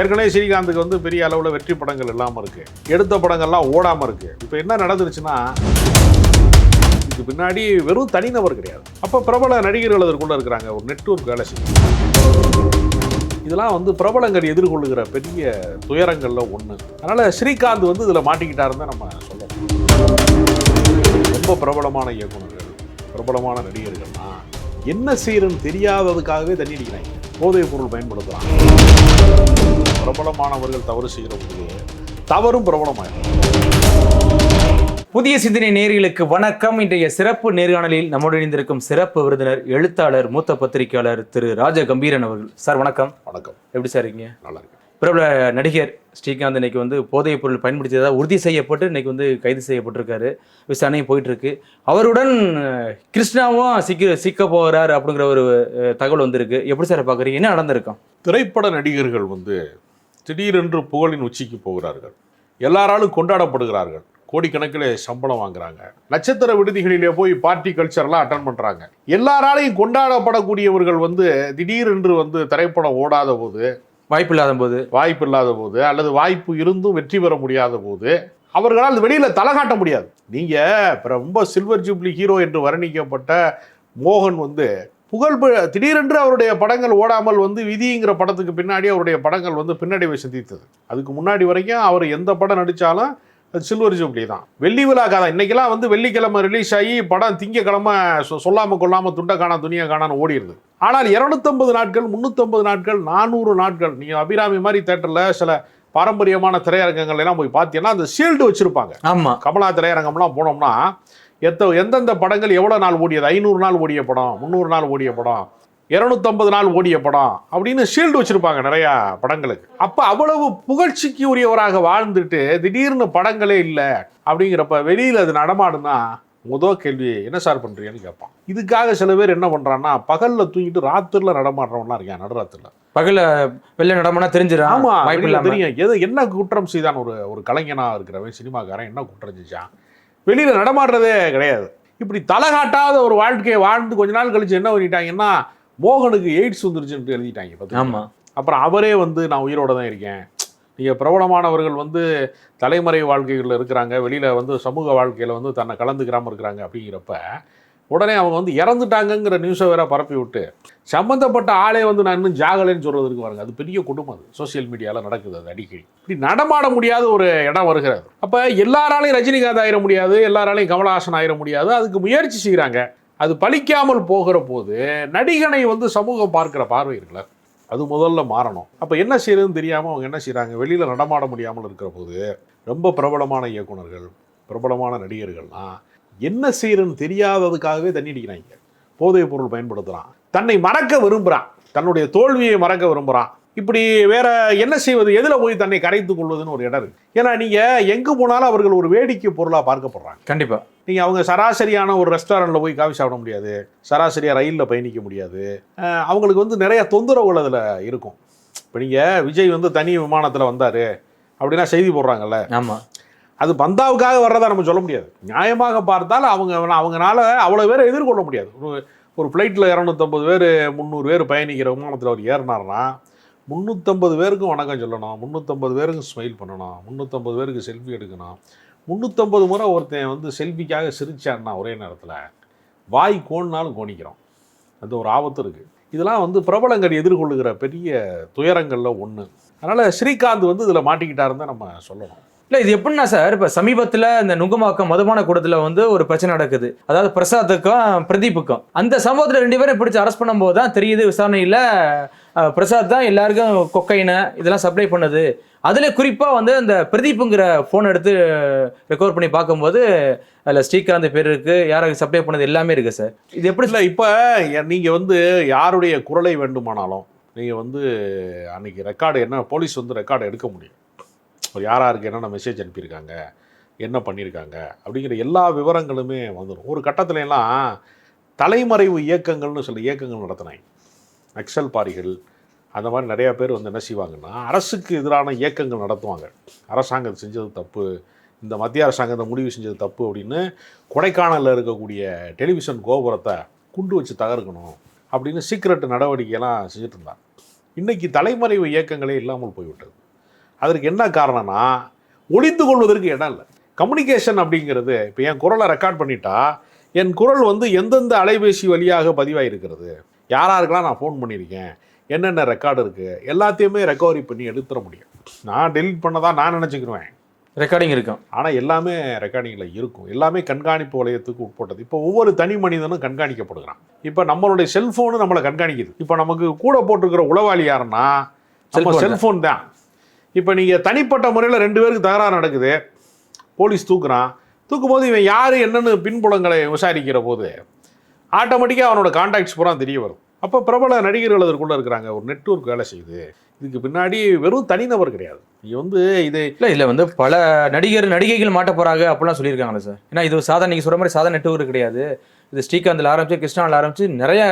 ஏற்கனவே ஸ்ரீகாந்துக்கு வந்து பெரிய அளவில் வெற்றி படங்கள் இல்லாமல் இருக்குது எடுத்த படங்கள்லாம் ஓடாமல் இருக்குது இப்போ என்ன நடந்துருச்சுன்னா இதுக்கு பின்னாடி வெறும் தனிநபர் கிடையாது. அப்போ பிரபல நடிகர்கள் அதற்குள்ளே இருக்கிறாங்க. ஒரு நெட்வொர்க் வேலை செய்யும் இதெல்லாம் வந்து பிரபலங்கள் எதிர்கொள்ளுகிற பெரிய துயரங்களில் ஒன்று அதனால் ஸ்ரீகாந்த் வந்து இதில் மாட்டிக்கிட்டாருன்னு நம்ம சொல்லணும் ரொம்ப பிரபலமான இயக்குநர்கள் பிரபலமான நடிகர்கள்னா என்ன செய்யறன்னு தெரியாததுக்காகவே தண்ணி அடிக்கிறாங்க. போதைப் பொருள் பயன்படுத்துகிறாங்க பிரபலமானவர்கள் தவறு செய்கிற போது தவறும் பிரபலமாயிடும் புதிய சிந்தனை நேர்களுக்கு வணக்கம். இன்றைய சிறப்பு நேர்காணலில் நம்முடன் இணைந்திருக்கும் சிறப்பு விருந்தினர் எழுத்தாளர் மூத்த பத்திரிகையாளர் திரு ராஜ கம்பீரன் அவர்கள். சார் வணக்கம். வணக்கம். எப்படி சார் இருக்கீங்க? நல்லா இருக்கு பிரபல நடிகர் ஸ்ரீகாந்த் இன்னைக்கு வந்து போதைப் பொருள் பயன்படுத்தியதா உறுதி செய்யப்பட்டு இன்னைக்கு வந்து கைது செய்யப்பட்டிருக்காரு. விசாரணை போயிட்டு இருக்கு அவருடன் கிருஷ்ணாவும் சிக்க சிக்க போகிறார் அப்படிங்கிற ஒரு தகவல் வந்திருக்கு. எப்படி சார் பார்க்குறீங்க? என்ன நடந்திருக்கும்? திரைப்பட நடிகர்கள் வந்து திடீரென்று புகழின் உச்சிக்கு போகிறார்கள். எல்லாராலும் கொண்டாடப்படுகிறார்கள். கோடிக்கணக்கில் சம்பளம் வாங்குறாங்க. நட்சத்திர விடுதிகளிலே போய் பார்ட்டி கல்ச்சர்லாம் அட்டன் பண்றாங்க. எல்லாராலையும் கொண்டாடப்படக்கூடியவர்கள் வந்து திடீரென்று வந்து திரைப்படம் ஓடாத போது வாய்ப்பு இல்லாத போது வாய்ப்பு இல்லாத போது அல்லது வாய்ப்பு இருந்தும் வெற்றி பெற முடியாத போது அவர்களால் வெளியில தலை காட்ட முடியாது. நீங்க இப்ப ரொம்ப சில்வர் ஜூப்ளி ஹீரோ என்று வர்ணிக்கப்பட்ட மோகன் வந்து புகழ் திடீரென்று அவருடைய படங்கள் ஓடாமல் வந்து விதிங்கிற படத்துக்கு பின்னாடி அவருடைய படங்கள் வந்து பின்னடைவை சந்தித்தது. அதுக்கு முன்னாடி வரைக்கும் அவர் எந்த படம் நடிச்சாலும் அது சில்வர் ஜூப்ளி தான். வெள்ளி விழா கதை இன்னைக்கெல்லாம் வந்து வெள்ளிக்கிழமை ரிலீஸ் ஆகி படம் திங்கக்கிழமை சொ- சொல்லாம கொள்ளாம துண்டை காணா துணியை காணான்னு ஓடிடுது ஆனால் இரநூத்தம்பது நாட்கள் முந்நூற்றம்பது நாட்கள் நானூறு நாட்கள் நீங்கள் அபிராமி மாதிரி தேட்டரில் சில பாரம்பரியமான திரையரங்கங்கள் எல்லாம் போய் பார்த்தீங்கன்னா அந்த ஷீல்டு வச்சுருப்பாங்க. ஆமா. கமலா திரையரங்கம்லாம் போனோம்னா எத்த எந்தெந்த படங்கள் எவ்வளோ நாள் ஓடியது? ஐநூறு நாள் ஓடிய படம் முந்நூறு நாள் ஓடிய படம் இரநூத்தம்பது நாள் ஓடிய படம் அப்படின்னு ஷீல்டு வச்சுருப்பாங்க நிறையா படங்களுக்கு. அப்போ அவ்வளவு புகழ்ச்சிக்கு உரியவராக வாழ்ந்துட்டு திடீர்னு படங்களே இல்லை அப்படிங்கிறப்ப வெளியில் அது நடமாடுனா முதல் கேள்வி என்ன சார் பண்ணுறீங்கன்னு கேட்பான். இதுக்காக சில பேர் என்ன பண்ணுறான்னா பகலில் தூங்கிட்டு ராத்திரில நடமாடுறவன்லாம் இருக்கேன் நடுராத்திரில. பகல வெளில நடமானா தெரிஞ்சிடும் ஆமா வாய்ப்பு வெளியில இல்லாம. தெரியும். எது என்ன குற்றம் செய்தான் ஒரு ஒரு கலைஞனா இருக்கிறவன் சினிமாக்காரன் என்ன குற்றம் செஞ்சான்? வெளியில நடமாடுறதே கிடையாது. இப்படி தலை காட்டாத ஒரு வாழ்க்கையை வாழ்ந்து கொஞ்ச நாள் கழிச்சு என்ன பண்ணிட்டாங்கன்னா மோகனுக்கு எய்ட்ஸ் வந்துருச்சுன்னு எழுதிட்டாங்க பாத்தீங்களா? ஆமா. அப்புறம் அவரே வந்து நான் உயிரோட தான் இருக்கேன். நீங்கள் பிரபலமானவர்கள் வந்து தலைமறை வாழ்க்கைகளில் இருக்கிறாங்க. வெளியில் வந்து சமூக வாழ்க்கையில் வந்து தன்னை கலந்துக்கிறாமல் இருக்கிறாங்க. அப்படிங்கிறப்ப உடனே அவங்க வந்து இறந்துட்டாங்கங்கிற நியூஸை வேற பரப்பி விட்டு சம்மந்தப்பட்ட ஆளே வந்து நான் இன்னும் ஜாகலைன்னு சொல்கிறதுக்கு பாருங்க. அது பெரிய குடும்பம் அது. சோஷியல் மீடியாவில் நடக்குது அது அடிக்கடி. இப்படி நடமாட முடியாத ஒரு இடம் வருகிறது. அப்போ எல்லாராலையும் ரஜினிகாந்த் ஆயிட முடியாது எல்லாராலையும் கமலஹாசன் ஆயிட முடியாது. அதுக்கு முயற்சி செய்கிறாங்க அது பலிக்காமல் போகிற போது நடிகனை வந்து சமூகம் பார்க்கிற பார்வை இருக்குல்ல. அது முதல்ல மாறணும். அப்போ என்ன செய்யறதுன்னு தெரியாமல் அவங்க என்ன செய்கிறாங்க வெளியில் நடமாட முடியாமல் இருக்கிற போது ரொம்ப பிரபலமான இயக்குனர்கள் பிரபலமான நடிகர்கள்லாம் என்ன செய்யறதுன்னு தெரியாததுக்காகவே தண்ணி அடிக்கிறாங்க. போதைப் பொருள் பயன்படுத்துகிறான் தன்னை மறக்க விரும்புகிறான் தன்னுடைய தோல்வியை மறக்க விரும்புகிறான் இப்படி வேற என்ன செய்வது? எதில் போய் தன்னை கரைத்துக் கொள்வதுன்னு ஒரு இடம் இருக்கு. ஏன்னா நீங்கள் எங்கே போனாலும் அவர்கள் ஒரு வேடிக்கை பொருளாக பார்க்கப்படுறாங்க. கண்டிப்பா. நீங்கள் அவங்க சராசரியான ஒரு ரெஸ்டாரண்ட்டில் போய் காஃபி சாப்பிட முடியாது. சராசரியாக ரயிலில் பயணிக்க முடியாது. அவங்களுக்கு வந்து நிறைய தொந்தரவுகள் அதில் இருக்கும். இப்போ நீங்கள் விஜய் வந்து தனி விமானத்தில் வந்தார். அப்படின்னா செய்தி போடுறாங்கல்ல. ஆமா. அது பந்தாவுக்காக வர்றதா நம்ம சொல்ல முடியாது. நியாயமாக பார்த்தால் அவங்க அவங்கனால அவ்வளோ பேரை எதிர்கொள்ள முடியாது. ஒரு ஒரு ஃப்ளைட்டில் இரநூத்தம்பது பேர் முந்நூறு பேர் பயணிக்கிற விமானத்தில் அவர் ஏறினார்னா முந்நூற்றம்பது பேருக்கும் வணக்கம் சொல்லணும் முந்நூற்றம்பது பேருக்கும் ஸ்மைல் பண்ணணும் முந்நூற்றம்பது பேருக்கு செல்ஃபி எடுக்கணும். முந்நூற்றம்பது முறை ஒருத்தன் வந்து செல்ஃபிக்காக சிரிச்சான்னா ஒரே நேரத்தில் வாய் கோணினாலும் கோணிக்கிறோம். அது ஒரு ஆபத்து இருக்குது இதெல்லாம் வந்து பிரபலங்கள் எதிர்கொள்ளுகிற பெரிய துயரங்களில் ஒன்று அதனால் ஸ்ரீகாந்த் வந்து இதில் மாட்டிக்கிட்டாருந்தான் நம்ம சொல்லணும். இல்லை இது எப்படின்னா சார் இப்போ சமீபத்தில் இந்த நுங்கமாக்கம் மதுபான கூடத்தில் வந்து ஒரு பிரச்சனை நடக்குது. அதாவது பிரசாத்துக்கும் பிரதீப்புக்கும். அந்த சம்பவத்தில் ரெண்டு பேரும் பிடிச்சி அரெஸ்ட் பண்ணும்போது தான் தெரியுது விசாரணையில் பிரசாத் தான் எல்லாருக்கும் கொக்கைனை இதெல்லாம் சப்ளை பண்ணுது. அதில் குறிப்பாக வந்து அந்த பிரதீப்புங்கிற ஃபோன் எடுத்து ரெக்கவர் பண்ணி பார்க்கும்போது அதில் ஸ்ரீகாந்த் பேர் இருக்குது யாருக்கு சப்ளை பண்ணது எல்லாமே இருக்குது சார். இது எப்படி இல்லை இப்போ நீங்கள் வந்து யாருடைய குரலை வேண்டுமானாலும் நீங்கள் வந்து அன்றைக்கி ரெக்கார்டு என்ன போலீஸ் வந்து ரெக்கார்டு எடுக்க முடியும். ஒரு யார் யாருக்கு என்னென்ன மெசேஜ் அனுப்பியிருக்காங்க? என்ன பண்ணியிருக்காங்க? அப்படிங்கிற எல்லா விவரங்களுமே வந்துடும் ஒரு கட்டத்துல எல்லாம் தலைமறைவு இயக்கங்கள்னு சில இயக்கங்கள் நடத்தினாங்க. நக்சல் பாரிகள் அந்த மாதிரி நிறையா பேர் வந்து என்ன செய்வாங்கன்னா அரசுக்கு எதிரான இயக்கங்கள் நடத்துவாங்க. அரசாங்கம் செஞ்சது தப்பு. இந்த மத்திய அரசாங்கத்தை முடிவு செஞ்சது தப்பு அப்படின்னு கொடைக்கானலில் இருக்கக்கூடிய டெலிவிஷன் கோபுரத்தை குண்டு வச்சு தகர்க்கணும் அப்படின்னு சீக்ரெட் நடவடிக்கையெல்லாம் செஞ்சுட்டு இருந்தார் இன்றைக்கி தலைமறைவு இயக்கங்களே இல்லாமல் போய்விட்டது. அதற்கு என்ன காரணம்னா ஒளிந்து கொள்வதற்கு இடம் இல்லை. கம்யூனிகேஷன் அப்படிங்கிறது இப்போ என் குரலை ரெக்கார்ட் பண்ணிட்டா என் குரல் வந்து எந்தெந்த அலைபேசி வழியாக பதிவாயிருக்கிறது யாராருக்கெல்லாம் நான் ஃபோன் பண்ணியிருக்கேன் என்னென்ன ரெக்கார்டு இருக்குது எல்லாத்தையுமே ரெக்கவரி பண்ணி எடுத்துட முடியும். நான் டெலீட் பண்ணதா நான் நினச்சிக்கிருவேன். ரெக்கார்டிங் இருக்கும். ஆனால் எல்லாமே ரெக்கார்டிங்கில் இருக்கும். எல்லாமே கண்காணிப்பு வளையத்துக்கு உட்பட்டது. இப்போ ஒவ்வொரு தனி மனிதனும் கண்காணிக்கப்படுகிறான். இப்போ நம்மளுடைய செல்ஃபோனு நம்மளை கண்காணிக்குது. இப்போ நமக்கு கூட போட்டிருக்கிற உளவாளி யாருன்னா. செல்ஃபோன் தான். இப்போ நீங்கள் தனிப்பட்ட முறையில் ரெண்டு பேருக்கு தகராறு நடக்குது. போலீஸ் தூக்குறான். தூக்கும் போது இவன் யார் என்னென்னு பின்புலங்களை விசாரிக்கிற போது ஆட்டோமேட்டிக்காக அவனோட கான்டாக்ட்ஸ் பூரா தெரிய வரும். அப்போ பிரபல நடிகர்கள் அதற்குள்ளே இருக்கிறாங்க. ஒரு நெட்வொர்க் வேலை செய்யுது. இதுக்கு பின்னாடி வெறும் தனிநபர் கிடையாது. நீங்கள் வந்து இது இல்லை இல்லை வந்து பல நடிகர் நடிகைகள் மாட்ட போகிறாங்க அப்படிலாம் சொல்லியிருக்காங்களே சார். ஏன்னா இது சாதா நீங்கள் சொல்கிற மாதிரி சாதா நெட்வொர்க் கிடையாது. இது ஸ்ரீகாந்த்ல ஆரம்பிச்சு கிருஷ்ணாவில் ஆரம்பிச்சு நிறைய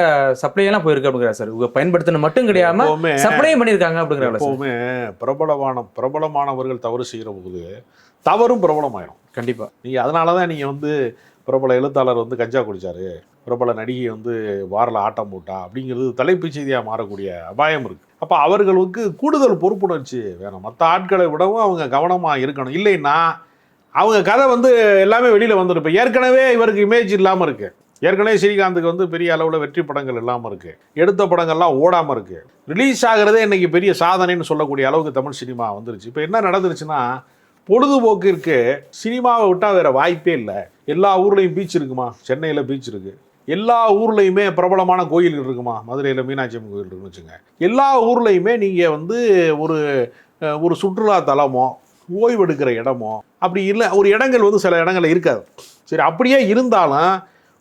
சப்ளை எல்லாம் போயிருக்கு அப்படிங்கிறார் சார். இவங்க பயன்படுத்தின மட்டும் கிடையாம சப்ளையும் பண்ணியிருக்காங்க அப்படிங்கிறாங்க எப்பவுமே பிரபலமான பிரபலமானவர்கள் தவறு செய்கிற போது தவறும் பிரபலமாயிடும். கண்டிப்பா. நீங்கள் அதனால தான் நீங்கள் வந்து பிரபல எழுத்தாளர் வந்து கஞ்சா குடிச்சாரு பிரபல நடிகை வந்து வாரில் ஆட்டம் போட்டா அப்படிங்கிறது தலைப்புச் செய்தியாக மாறக்கூடிய அபாயம் இருக்குது அப்போ அவர்களுக்கு கூடுதல் பொறுப்புணர்ச்சி வேணும். மற்ற ஆட்களை விடவும் அவங்க கவனமாக இருக்கணும். இல்லைன்னா அவங்க கதை வந்து எல்லாமே வெளியில் வந்துடும். இப்போ ஏற்கனவே இவருக்கு இமேஜ் இல்லாமல் இருக்கு. ஏற்கனவே ஸ்ரீகாந்துக்கு வந்து பெரிய அளவில் வெற்றி படங்கள் இல்லாமல் இருக்குது எடுத்த படங்கள்லாம் ஓடாமல் இருக்குது ரிலீஸ் ஆகிறதே இன்றைக்கி பெரிய சாதனைன்னு சொல்லக்கூடிய அளவுக்கு தமிழ் சினிமா வந்துருச்சு. இப்போ என்ன நடந்துருச்சுன்னா பொழுதுபோக்கிற்கு சினிமாவை விட்டால் வேற வாய்ப்பே இல்லை. எல்லா ஊர்லேயும் பீச் இருக்குமா? சென்னையில் பீச் இருக்குது எல்லா ஊர்லேயுமே பிரபலமான கோயில்கள் இருக்குமா? மதுரையில் மீனாட்சி அம்மன் கோயில் இருக்குன்னு வச்சுங்க. எல்லா ஊர்லேயுமே நீங்கள் வந்து ஒரு ஒரு சுற்றுலா தலமோ ஓய்வெடுக்கிற இடமோ அப்படி இல்லை ஒரு இடங்கள் வந்து சில இடங்களில் இருக்காது. சரி அப்படியே இருந்தாலும்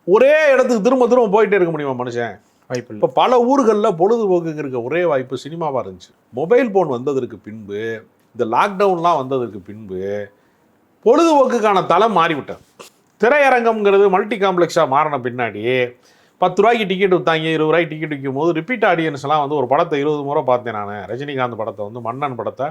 ஒரே இடத்துக்கு திரும்ப திரும்ப போயிட்டே இருக்க முடியுமா மனுஷன்? வாய்ப்பு இப்போ பல ஊர்களில் பொழுதுபோக்குக்கு இருக்க ஒரே வாய்ப்பு சினிமாவாக இருந்துச்சு. மொபைல் ஃபோன் வந்ததற்கு பின்பு இந்த லாக்டவுன்லாம் வந்ததற்கு பின்பு பொழுதுபோக்குக்கான தளம் மாறிவிட்டது. திரையரங்கம்ங்கிறது மல்டி காம்ப்ளெக்ஸாக மாறின பின்னாடி பத்து ரூபாய்க்கு டிக்கெட் விற்றாங்க இருபது ரூபாய்க்கு டிக்கெட் விற்கும் போது ரிப்பீட் ஆடியன்ஸ்லாம் வந்து ஒரு படத்தை இருபது முறை பார்த்தேன் நான். ரஜினிகாந்த் படத்தை வந்து மன்னன் படத்தை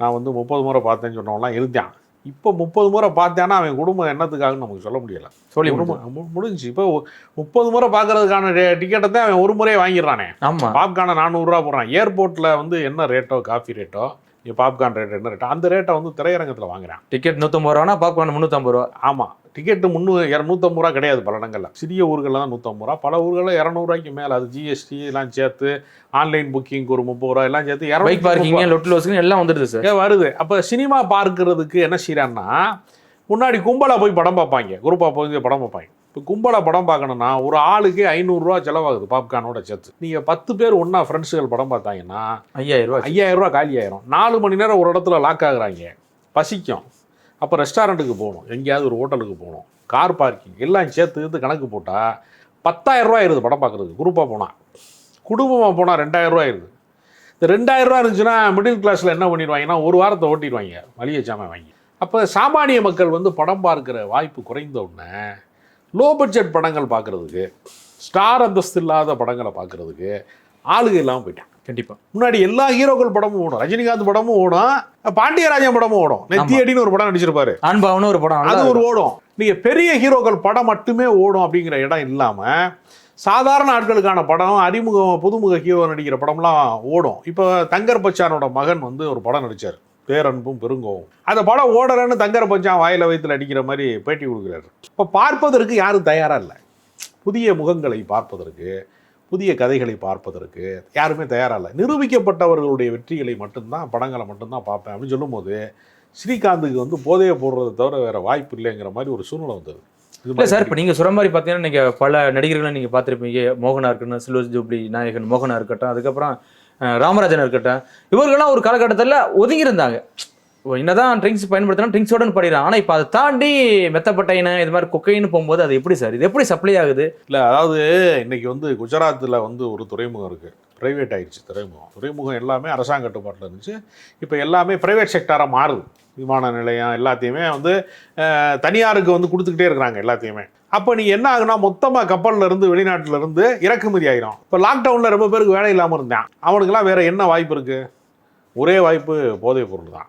நான் வந்து முப்பது முறை பார்த்தேன்னு சொன்னவன்லாம் இருந்தான் இப்போ முப்பது முறை பார்த்தேன்னா அவன் குடும்பம் என்னத்துக்காகன்னு நமக்கு சொல்ல முடியல. சொல்லி குடும்பம் மு- முடிஞ்சுச்சு. இப்போ முப்பது முறை பார்க்கறதுக்கான டிக்கெட்டை தான் அவன் ஒரு முறையே வாங்கிடுறானே. ஆமா. பாப்கார்னை நானூறுரூவா போடுறான். ஏர்போர்ட்டில் வந்து என்ன ரேட்டோ காஃபி ரேட்டோ பாப்கார்ன் ரேட் என்ன ரேட்டோ அந்த ரேட்டை வந்து திரையரங்கத்தில் வாங்குறான். டிக்கெட் நூத்தம்பது ரூபானா பாப்கார்ன் முந்நூற்றம்பது ரூபா? ஆமாம் டிக்கெட்டு முந்நூறு இரநூத்தம்பது ரூபா கிடையாது பல இடங்களில். சிறிய ஊர்களில் தான் நூற்றம்பது ரூபா. பல ஊர்களில் இரநூறுவாய்க்கு மேலே. அது ஜிஎஸ்டி எல்லாம் சேர்த்து ஆன்லைன் புக்கிங் ஒரு முப்பது ரூபா எல்லாம் சேர்த்து இரநூத்தி பார்க்கிங் லொட்டு லோஸ்க்கு எல்லாம் வந்துடுது சார் வருது. அப்போ சினிமா பார்க்கறதுக்கு என்ன செய்கிறான்னா முன்னாடி கும்பலாக போய் படம் பார்ப்பாங்க. குரூப்பாக போய் படம் பார்ப்பாங்க. இப்போ கும்பலாக படம் பார்க்கணுன்னா ஒரு ஆளுக்கு ஐநூறுரூவா செலவாகுது பாப்கார்னோட சேர்த்து. நீங்கள் பத்து பேர் ஒன்றா ஃப்ரெண்ட்ஸுகள் படம் பார்த்தாங்கன்னா ஐயாயிரம் ரூபா காலி ஆயிரும் நாலு மணி நேரம் ஒரு இடத்துல லாக் ஆகுறாங்க. பசிக்கும். அப்போ ரெஸ்டாரண்ட்டுக்கு போகணும். எங்கேயாவது ஒரு ஹோட்டலுக்கு போகணும். கார் பார்க்கிங் எல்லாம் சேர்த்து சேர்த்து கணக்கு போட்டால் பத்தாயிரம் ரூபாய் இருது படம் பார்க்குறதுக்கு. குரூப்பாக போனால் குடும்பமாக போனால் ரெண்டாயிரம் ரூபாய் இருது இந்த ரெண்டாயிரம் ரூபா இருந்துச்சுன்னா மிடில் கிளாஸில் என்ன பண்ணிடுவாங்கன்னா ஒரு வாரத்தை ஓட்டிடுவாங்க. மளிகை சாமான் வாங்கி. அப்போ சாமானிய மக்கள் வந்து படம் பார்க்குற வாய்ப்பு குறைந்த உடனே லோ பட்ஜெட் படங்கள் பார்க்குறதுக்கு ஸ்டார் அந்தஸ்து இல்லாத படங்களை பார்க்குறதுக்கு ஆளுகை இல்லாமல் போயிட்டான் கண்டிப்பா. முன்னாடி எல்லா ஹீரோக்கள் படமும் ஓடும். ரஜினிகாந்த் படமும் ஓடும். பாண்டியராஜன் படமும் ஓடும். நெத்தி அடின்னு ஒரு படம் நடிச்சிருப்பாரு. ஆண்பாவனு ஒரு படம் அது ஒரு ஓடும். நீங்க பெரிய ஹீரோக்கள் படம் மட்டுமே ஓடும் அப்படிங்கிற இடம் இல்லாம சாதாரண ஆட்களுக்கான படம் அறிமுகம் புதுமுக ஹீரோ நடிக்கிற படம்லாம் ஓடும். இப்போ தங்கர் பச்சானோட மகன் வந்து ஒரு படம் நடிச்சார். பேரன்பும் பெருங்கோவும். அந்த படம் ஓடலன்னு தங்கர் பச்சான் வாயில வயித்துல அடிக்கிற மாதிரி பேட்டி கொடுக்குறாரு. இப்போ பார்ப்பதற்கு யாரும் தயாரா இல்லை. புதிய முகங்களை பார்ப்பதற்கு புதிய கதைகளை பார்ப்பதற்கு யாருமே தயாரா இல்லை. நிரூபிக்கப்பட்டவர்களுடைய வெற்றிகளை மட்டும்தான் படங்களை மட்டும்தான் பார்ப்பேன் அப்படின்னு சொல்லும்போது ஸ்ரீகாந்துக்கு வந்து போதையை போடுறதை தவிர வேற வாய்ப்பு இல்லைங்கிற மாதிரி ஒரு சூழ்நிலை வந்தது. இல்ல சார் இப்போ நீங்க சொல்ற மாதிரி பார்த்தீங்கன்னா நீங்க பல நடிகர்களை நீங்க பார்த்திருப்பீங்க. மோகனா இருக்கட்டும் சில்வர் ஜூப்ளி நாயகன் மோகனா இருக்கட்டும் அதுக்கப்புறம் ராமராஜன் இருக்கட்டும் இவர்கள்லாம் ஒரு காலகட்டத்தில் ஒதுங்கியிருந்தாங்க. என்னதான் ட்ரிங்க்ஸ் பயன்படுத்தினா ட்ரிங்க்ஸோட படிக்கிறான் ஆனால் இப்போ அதை தாண்டி மெத்தப்பட்டைன இது மாதிரி கொக்கைன்னு போகும்போது அது எப்படி சார்? இது எப்படி சப்ளை ஆகுது? இல்லை அதாவது இன்னைக்கு வந்து குஜராத்தில் வந்து ஒரு துறைமுகம் இருக்குது ப்ரைவேட் ஆயிடுச்சு துறைமுகம். துறைமுகம் எல்லாமே அரசாங்க கட்டுப்பாட்டில் இருந்துச்சு. இப்போ எல்லாமே ப்ரைவேட் செக்டாராக மாறுது. விமான நிலையம் எல்லாத்தையுமே வந்து தனியாருக்கு வந்து கொடுத்துக்கிட்டே இருக்கிறாங்க எல்லாத்தையுமே. அப்போ நீ என்ன ஆகுனா மொத்தமாக கப்பல்ல இருந்து வெளிநாட்டுல இருந்து இறக்குமதி ஆயிரும். இப்போ லாக்டவுனில் ரொம்ப பேருக்கு வேலை இல்லாமல் இருந்தான். அவனுக்கெல்லாம் வேற என்ன வாய்ப்பு இருக்குது ஒரே வாய்ப்பு போதைப் பொருள் தான்.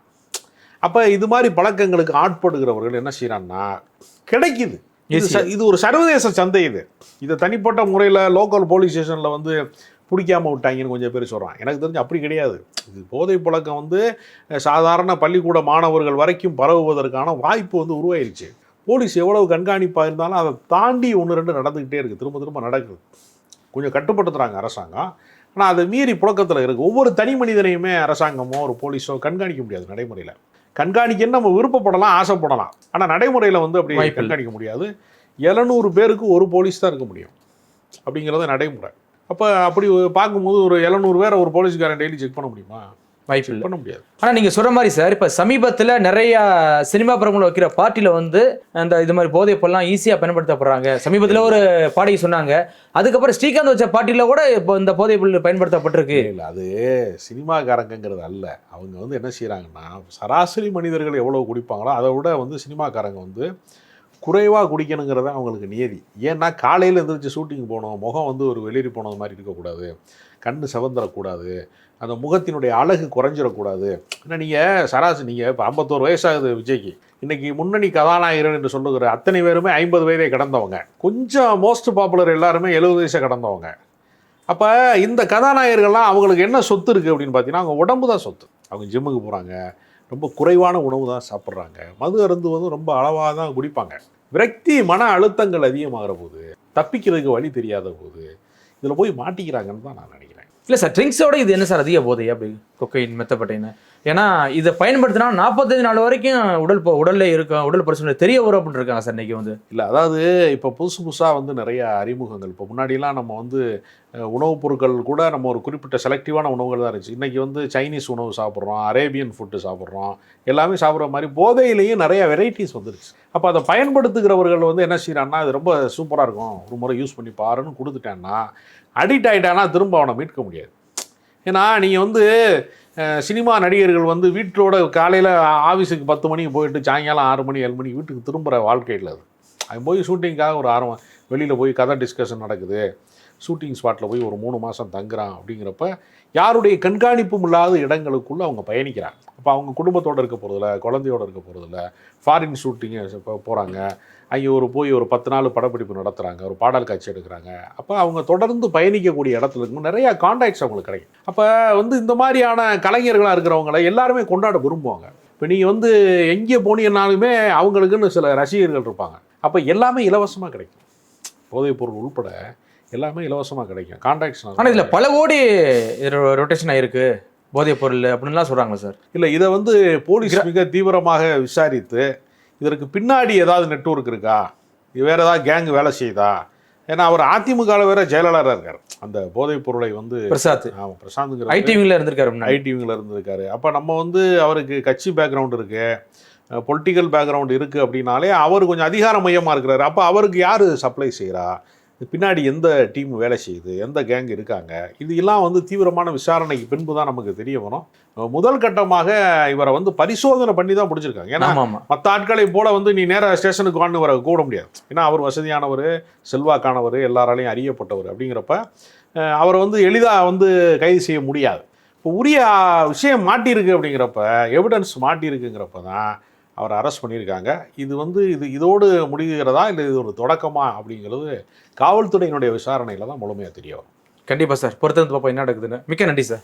அப்போ இது மாதிரி பழக்கங்களுக்கு ஆட்படுகிறவர்கள் என்ன செய்கிறான்னா கிடைக்குது. இது இது ஒரு சர்வதேச சந்தை இது. இதை தனிப்பட்ட முறையில் லோக்கல் போலீஸ் ஸ்டேஷனில் வந்து பிடிக்காம விட்டாங்கன்னு கொஞ்சம் பேர் சொல்கிறான் எனக்கு தெரிஞ்சு அப்படி கிடையாது. இது போதை பழக்கம் வந்து சாதாரண பள்ளிக்கூட மாணவர்கள் வரைக்கும் பரவுவதற்கான வாய்ப்பு வந்து உருவாயிருச்சு. போலீஸ் எவ்வளவு கண்காணிப்பாக இருந்தாலும் அதை தாண்டி ஒன்று ரெண்டு நடந்துக்கிட்டே இருக்குது திரும்ப திரும்ப நடக்குது. கொஞ்சம் கட்டுப்படுத்துகிறாங்க அரசாங்கம். ஆனால் அதை மீறி புழக்கத்தில் இருக்குது ஒவ்வொரு தனி மனிதனையுமே அரசாங்கமோ ஒரு போலீஸோ கண்காணிக்க முடியாது நடைமுறையில். கண்காணிக்கன்னு நம்ம விருப்பப்படலாம் ஆசைப்படலாம். ஆனால் நடைமுறையில் வந்து அப்படி. கண்காணிக்க முடியாது. எழுநூறு பேருக்கு ஒரு போலீஸ் தான் இருக்க முடியும். அப்படிங்கிறது நடைமுறை. அப்போ அப்படி பார்க்கும்போது ஒரு எழுநூறு பேரை ஒரு போலீஸ்காரன் டெய்லி செக் பண்ண முடியுமா? வாய்ப்பு பண்ண முடியாது. ஆனா நீங்க சொல்ற மாதிரி சார் இப்ப சமீபத்துல நிறைய சினிமா பிரபலம் வைக்கிற பார்ட்டில வந்து அந்த இது மாதிரி போதை பொருள்லாம் ஈஸியா பயன்படுத்தப்படுறாங்க. சமீபத்துல ஒரு பாடகி சொன்னாங்க. அதுக்கப்புறம் ஸ்ரீகாந்த் வச்ச பார்ட்டில கூட இப்போ இந்த போதை பொருள் பயன்படுத்தப்பட்டிருக்கு. இல்லை அது சினிமாக்காரங்கிறது அல்ல. அவங்க வந்து என்ன செய்கிறாங்கன்னா சராசரி மனிதர்கள் எவ்வளோ குடிப்பாங்களோ அதை விட வந்து சினிமாக்காரங்க வந்து குறைவாக குடிக்கணுங்கிறத அவங்களுக்கு நியதி. ஏன்னா காலையில் எழுந்திரிச்சு ஷூட்டிங் போகணும் முகம் வந்து ஒரு வெளியேறி போனது மாதிரி இருக்கக்கூடாது. கண் செவந்துடக்கூடாது அந்த முகத்தினுடைய அழகு குறைஞ்சிடக்கூடாது ஏன்னா நீங்கள் சராசரி நீங்கள் இப்போ ஐம்பத்தோரு வயசாகுது விஜய்க்கு. இன்றைக்கி முன்னணி கதாநாயகர் என்று சொல்லுகிற அத்தனை பேருமே ஐம்பது வயதை கடந்தவங்க. கொஞ்சம் மோஸ்ட் பாப்புலர் எல்லாருமே எழுபது வயசை கடந்தவங்க. அப்போ இந்த கதாநாயகர்கள்லாம் அவங்களுக்கு என்ன சொத்து இருக்குது அப்படின்னு பார்த்தீங்கன்னா அவங்க உடம்பு தான் சொத்து. அவங்க ஜிம்முக்கு போகிறாங்க ரொம்ப குறைவான உணவு தான் சாப்பிட்றாங்க. மது அருந்து வந்து ரொம்ப அளவாக தான் குடிப்பாங்க. விரக்தி மன அழுத்தங்கள் அதிகமாகிற போது தப்பிக்கிறதுக்கு வழி தெரியாத போது இதில் போய் மாட்டிக்கிறாங்கன்னு தான் நான் நினைக்கிறேன். இல்லை சார் ட்ரிங்க்ஸோட இது என்ன சார் அதிக போதை அப்படி? கொக்கையின் மெத்தப்பட்டேன்னு ஏன்னா இதை பயன்படுத்தினா நாற்பத்தஞ்சு நாள் வரைக்கும் உடல் உடல்ல இருக்கும் உடல் பிரச்சனை தெரிய வரும் அப்படின்னு இருக்காங்க சார் இன்னைக்கு வந்து. இல்லை அதாவது இப்போ புதுசு புதுசாக வந்து நிறைய அறிமுகங்கள். இப்போ முன்னாடிலாம் நம்ம வந்து உணவுப் பொருட்கள் கூட நம்ம ஒரு குறிப்பிட்ட செலக்டிவான உணவுகள் தான் இருந்துச்சு. இன்றைக்கி வந்து சைனீஸ் உணவு சாப்பிட்றோம் அரேபியன் ஃபுட்டு சாப்பிட்றோம் எல்லாமே சாப்பிட்ற மாதிரி போதையிலையும் நிறைய வெரைட்டிஸ் வந்துருச்சு. அப்போ அதை பயன்படுத்துகிறவர்கள் வந்து என்ன செய்கிறான்னா அது ரொம்ப சூப்பராக இருக்கும். ஒரு முறை யூஸ் பண்ணி பாருன்னு கொடுத்துட்டேன்னா அடிக்ட் ஆகிட்டானா திரும்ப அவனை மீட்க முடியாது. ஏன்னா நீங்கள் வந்து சினிமா நடிகர்கள் வந்து வீட்டோட காலையில் ஆஃபீஸுக்கு பத்து மணிக்கு போயிட்டு சாயங்காலம் ஆறு மணி ஏழு மணிக்கு வீட்டுக்கு திரும்புகிற வாழ்க்கையில் அது. அது போய் ஷூட்டிங்காக ஒரு ஆர்வம் வெளியில் போய் கதை டிஸ்கஷன் நடக்குது. ஷூட்டிங் ஸ்பாட்டில் போய் ஒரு மூணு மாதம் தங்குறான் அப்படிங்கிறப்ப யாருடைய கண்காணிப்பும் இல்லாத இடங்களுக்குள்ளே அவங்க பயணிக்கிறாங்க. அப்போ அவங்க குடும்பத்தோடு இருக்க போகிறதில்ல குழந்தையோட இருக்க போகிறதில்ல ஃபாரின் ஷூட்டிங்கு இப்போ போகிறாங்க அங்கே ஒரு போய் ஒரு பத்து நாள் படப்பிடிப்பு நடத்துகிறாங்க ஒரு பாடல் காட்சி எடுக்கிறாங்க. அப்போ அவங்க தொடர்ந்து பயணிக்கக்கூடிய இடத்துல இருக்கும் நிறையா கான்டாக்ட்ஸ் அவங்களுக்கு கிடைக்கும். அப்போ வந்து இந்த மாதிரியான கலைஞர்களாக இருக்கிறவங்கள எல்லாருமே கொண்டாட விரும்புவாங்க. இப்போ நீங்கள் வந்து எங்கே போனீங்கன்னாலுமே அவங்களுக்குன்னு சில ரசிகர்கள் இருப்பாங்க. அப்போ எல்லாமே இலவசமாக கிடைக்கும். போதைப் பொருள் உள்பட எல்லாமே இலவசமாக கிடைக்கும். கான்டாக்ட்ஸ் ஆனா இதுல பல கோடி ரொட்டேஷன் ஆயிருக்கு. போதைப் பொருள் அப்படின்லாம் சொல்றாங்க சார். இல்லை இதை வந்து போலீஸ் மிக தீவிரமாக விசாரித்து இதற்கு பின்னாடி ஏதாவது நெட்வொர்க் இருக்கா? இது வேற ஏதாவது கேங் வேலை செய்யுதா? ஏன்னா அவர் அதிமுகவில் வேற ஜெயலலிதா இருக்கார். அந்த போதைப் பொருளை வந்து பிரசாத். ஆமாம் பிரசாந்த்ங்கிற ஐடிவிங்ல இருந்திருக்காரு. ஐடிவிங்கில் இருந்திருக்காரு. அப்போ நம்ம வந்து அவருக்கு கட்சி பேக்ரவுண்ட் இருக்கு. பொலிட்டிக்கல் பேக்ரவுண்ட் இருக்குது அப்படின்னாலே அவர் கொஞ்சம் அதிகார மையமாக இருக்கிறாரு. அப்போ அவருக்கு யார் சப்ளை செய்கிறா பின்னாடி எந்த டீம் வேலை செய்யுது எந்த கேங் இருக்காங்க இது எல்லாம் வந்து தீவிரமான விசாரணைக்கு பின்பு தான் நமக்கு தெரிய வரும். முதல் கட்டமாக இவரை வந்து பரிசோதனை பண்ணி தான் பிடிச்சிருக்காங்க ஏன்னா மற்ற ஆட்களை போல வந்து நீ நேராக ஸ்டேஷனுக்கு வான்னு வர கூட முடியாது. ஏன்னா அவர் வசதியானவர் செல்வாக்கானவர் எல்லாராலையும் அறியப்பட்டவர் அப்படிங்கிறப்ப அவரை வந்து எளிதாக வந்து கைது செய்ய முடியாது. இப்போ உரிய விஷயம் மாட்டியிருக்கு அப்படிங்கிறப்ப எவிடன்ஸ் மாட்டியிருக்குங்கிறப்ப தான் அவரை அரெஸ்ட் பண்ணியிருக்காங்க. இது வந்து இது இதோடு முடிகிறதா? இல்லை இது ஒரு தொடக்கமா? அப்படிங்கிறது காவல்துறையினுடைய விசாரணையில் தான் முழுமையாக தெரிய வரும். கண்டிப்பா சார். பொறுத்திருந்து பார்ப்போம் என்ன நடக்குதுன்னு. மிக்க நன்றி சார்.